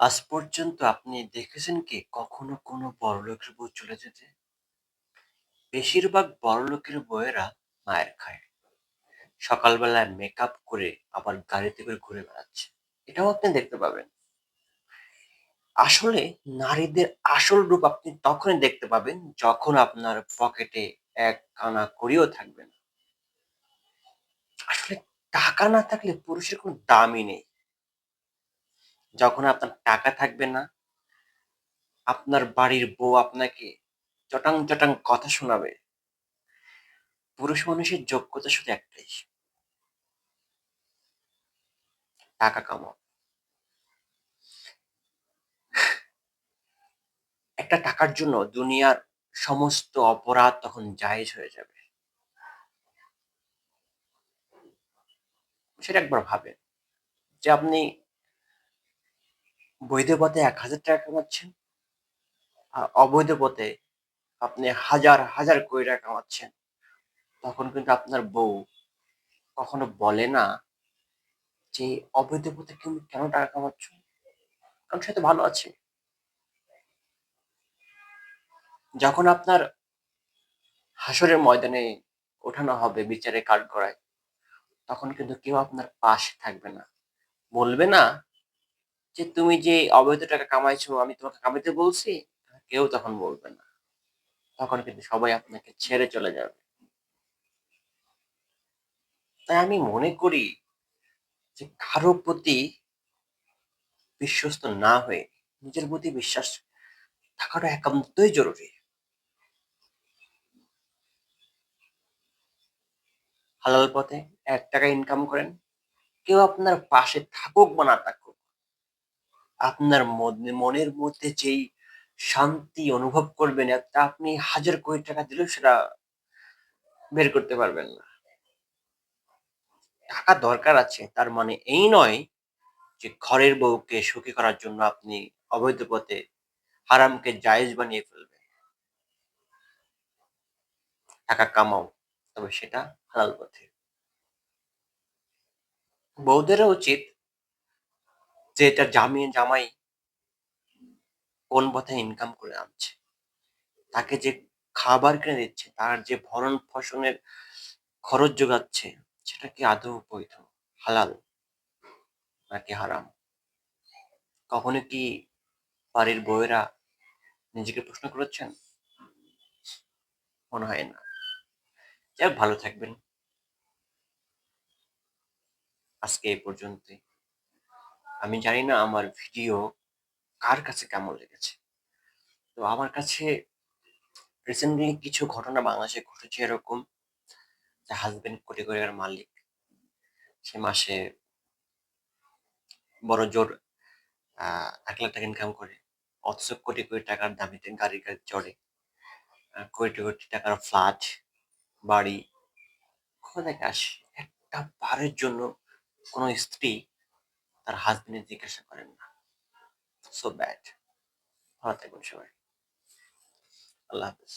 আজ পর্যন্ত আপনি দেখেছেন কি কখনো কোনো বড়লোকের বউ চলে যেতে? বেশিরভাগ বড়লোকের বউয়েরা মায়ের খায়। সকালবেলায় মেকআপ করে আবার গাড়িতে করে ঘুরে বেড়াচ্ছে। এটাও আপনি দেখতে পাবেন। আসলে নারীদের আসল রূপ আপনি তখনই দেখতে পাবেন যখন আপনার পকেটে এক কানা কড়িও থাকবে না। আসলে টাকা না থাকলে পুরুষের কোনো দামই নেই। যখন আপনার টাকা থাকবে না, আপনার বাড়ির বউ আপনাকে চটাং, চটাং কথা শোনাবে। পুরুষ মানুষের যোগ্যতা শুধু একটাই। টাকা কামাও। একটা টাকার জন্য দুনিয়ার সমস্ত অপরাধ তখন জায়েজ হয়ে যাবে। সেটা একবার ভাবেন যে আপনি বৈধ পথে এক হাজার টাকা কামাচ্ছেন আর অবৈধ পথে আপনি হাজার হাজার কোটি টাকা কামাচ্ছেন, তখন কিন্তু আপনার বউ কখনো বলে না যে অবৈধ পথে তুমি কেন টাকা কামাচ্ছ? কারণ সে তো ভালো আছে। যখন আপনার হাসরের ময়দানে ওঠানো হবে বিচারে কাঠ করায় তখন কিন্তু কেউ আপনার পাশে থাকবে না। বলবে না যে তুমি যে অবৈধ টাকা কামাইছো, আমি তোমাকে কামাইতে বলছি কেউ তখন বলবে না। তখন কিন্তু সবাই আপনাকে ছেড়ে চলে যাবে। তাই আমি মনে করি যে কারও প্রতি বিশ্বস্ত না হয়ে নিজের প্রতি বিশ্বাস থাকাটা একান্তই জরুরি। হালাল পথে এক টাকা ইনকাম করেন, কেউ আপনার পাশে থাকুক বা না থাকুক আপনার মনের মধ্যে যেই শান্তি অনুভব করবেন আপনি হাজার কোটি টাকা দিলেও সেটা বের করতে পারবেন না। টাকা দরকার আছে, তার মানে এই নয় যে ঘরের বউকে সুখী করার জন্য আপনি অবৈধ পথে হারামকে জায়েজ বানিয়ে ফেলবেন। টাকা কামাও, তবে সেটা হালাল পথে। বউদেরও উচিত যে এটা জামিয়ে জামাই কোন পথে ইনকাম করে আনছে। তাকে যে খাবার কিনে দিচ্ছে, তার যে ভরণ ফসনের খরচ যোগাচ্ছে, সেটা কি আদৌ বৈধ, হালাল নাকি হারাম? কখনো কি বাড়ির বউয়েরা নিজেকে প্রশ্ন করেছেন? মনে হয় না। যাই ভালো থাকবেন। আজকে এই পর্যন্তই। আমি জানি না আমার ভিডিও কার কাছে কেমন লেগেছে। তো আমার কাছে রিসেন্টলি কিছু ঘটনা বাংলাদেশে ঘটেছে এরকম, যে হাজবেন্ড কোটি কোটি টাকার মালিক, সে মাসে বড় জোর এক লাখ টাকা ইনকাম করে, অথচ কোটি কোটি টাকার দামিতে গাড়ি গাড়ি চড়ে কোটি কোটি টাকার ফ্ল্যাট বাড়ি কোথা থেকে আসে? একটা বারের জন্য কোনো স্ত্রী তার হাজবেন্ডের জিজ্ঞাসা করেন না। সো ব্যাড ভালো থাকবেন সবাই। আল্লাহ হাফিজ।